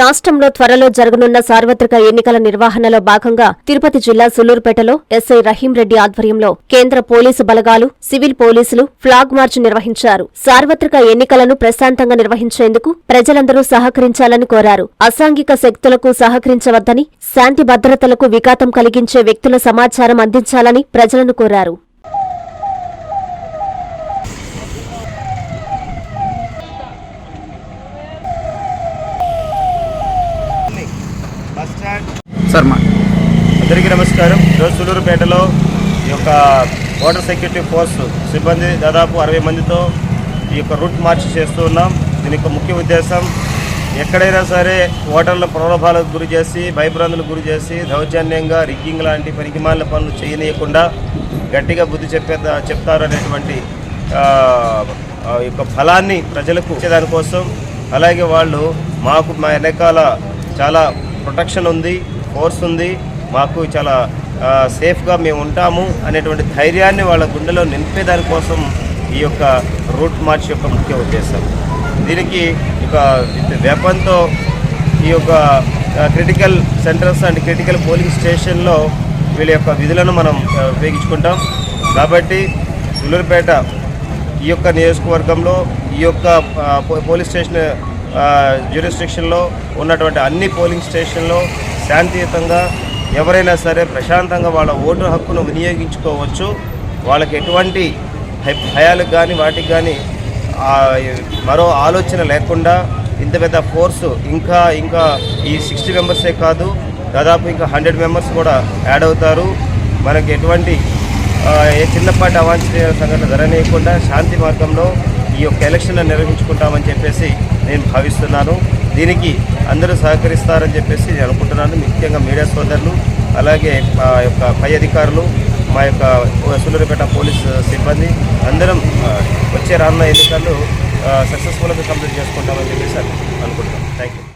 రాష్ట్రంలో త్వరలో జరగనున్న సార్వత్రిక ఎన్నికల నిర్వహణలో భాగంగా తిరుపతి జిల్లా సులూరుపేటలో ఎస్ఐ రహీం రెడ్డి ఆధ్వర్యంలో కేంద్ర పోలీసు బలగాలు సివిల్ పోలీసులు ఫ్లాగ్ మార్చ్ నిర్వహించారు. సార్వత్రిక ఎన్నికలను ప్రశాంతంగా నిర్వహించేందుకు ప్రజలందరూ సహకరించాలని కోరారు. అసాంఘిక శక్తులకు సహకరించవద్దని శాంతి భద్రతలకు విఘాతం కలిగించే వ్యక్తుల సమాచారం అందించాలని ప్రజలను కోరారు. శర్మ. అందరికీ నమస్కారం. ఈరోజు సూలూరుపేటలో ఈ యొక్క బోర్డర్ సెక్యూరిటీ ఫోర్స్ సిబ్బంది దాదాపు అరవై మందితో ఈ యొక్క రూట్ మార్చ్ చేస్తూ ఉన్నాం. దీని యొక్క ముఖ్య ఉద్దేశం ఎక్కడైనా సరే ఓటర్ల ప్రలోభాలకు గురి చేసి భయభ్రాంతులకు గురి చేసి దౌర్జన్యంగా రిగ్గింగ్ లాంటి పనికిమాలిన పనులు చేయనీయకుండా గట్టిగా బుద్ధి చెప్పే చెప్తారు అనేటువంటి యొక్క ఫలాన్ని ప్రజలకు ఇచ్చేదానికోసం అలాగే వాళ్ళు మాకు మా వెనకాల చాలా ప్రొటెక్షన్ ఉంది. ఫోర్స్ ఉంది. మాకు చాలా సేఫ్గా మేము ఉంటాము అనేటువంటి ధైర్యాన్ని వాళ్ళ గుండెలో నింపేదానికోసం ఈ యొక్క రూట్ మార్చ్ యొక్క ముఖ్య ఉద్దేశం. దీనికి ఒక వెపన్తో ఈ యొక్క critical centres and critical polling స్టేషన్లో వీళ్ళ యొక్క విధులను మనం ఉపయోగించుకుంటాం. కాబట్టి సులూరుపేట ఈ యొక్క నియోజకవర్గంలో ఈ యొక్క పో- పోలీస్ స్టేషన్ జ్యూరిస్ట్రిక్షన్లో ఉన్నటువంటి అన్ని పోలింగ్ స్టేషన్లో శాంతియుతంగా ఎవరైనా సరే ప్రశాంతంగా వాళ్ళ ఓటు హక్కును వినియోగించుకోవచ్చు. వాళ్ళకి ఎటువంటి భయాలకు కానీ వాటికి కానీ మరో ఆలోచన లేకుండా ఇంత పెద్ద ఫోర్సు ఇంకా ఇంకా ఈ సిక్స్టీ మెంబర్సే కాదు దాదాపు ఇంకా హండ్రెడ్ మెంబర్స్ కూడా యాడ్ అవుతారు. మనకి ఎటువంటి ఏ చిన్నపాటి అవాంఛనీయ సంఘటన జరగనీయకుండా శాంతి మార్గంలో ఈ యొక్క ఎలక్షన్లు నిర్వహించుకుంటామని చెప్పేసి నేను భావిస్తున్నాను. దీనికి అందరూ సహకరిస్తారని చెప్పేసి నేను అనుకుంటున్నాను. ముఖ్యంగా మీడియా సోదరులు అలాగే మా యొక్క పై అధికారులు మా యొక్క సులూరుపేట పోలీస్ సిబ్బంది అందరం వచ్చే రానున్న ఎన్నికల్లో సక్సెస్ఫుల్గా కంప్లీట్ చేసుకుంటామని చెప్పేసి అనుకుంటున్నాను థ్యాంక్ యూ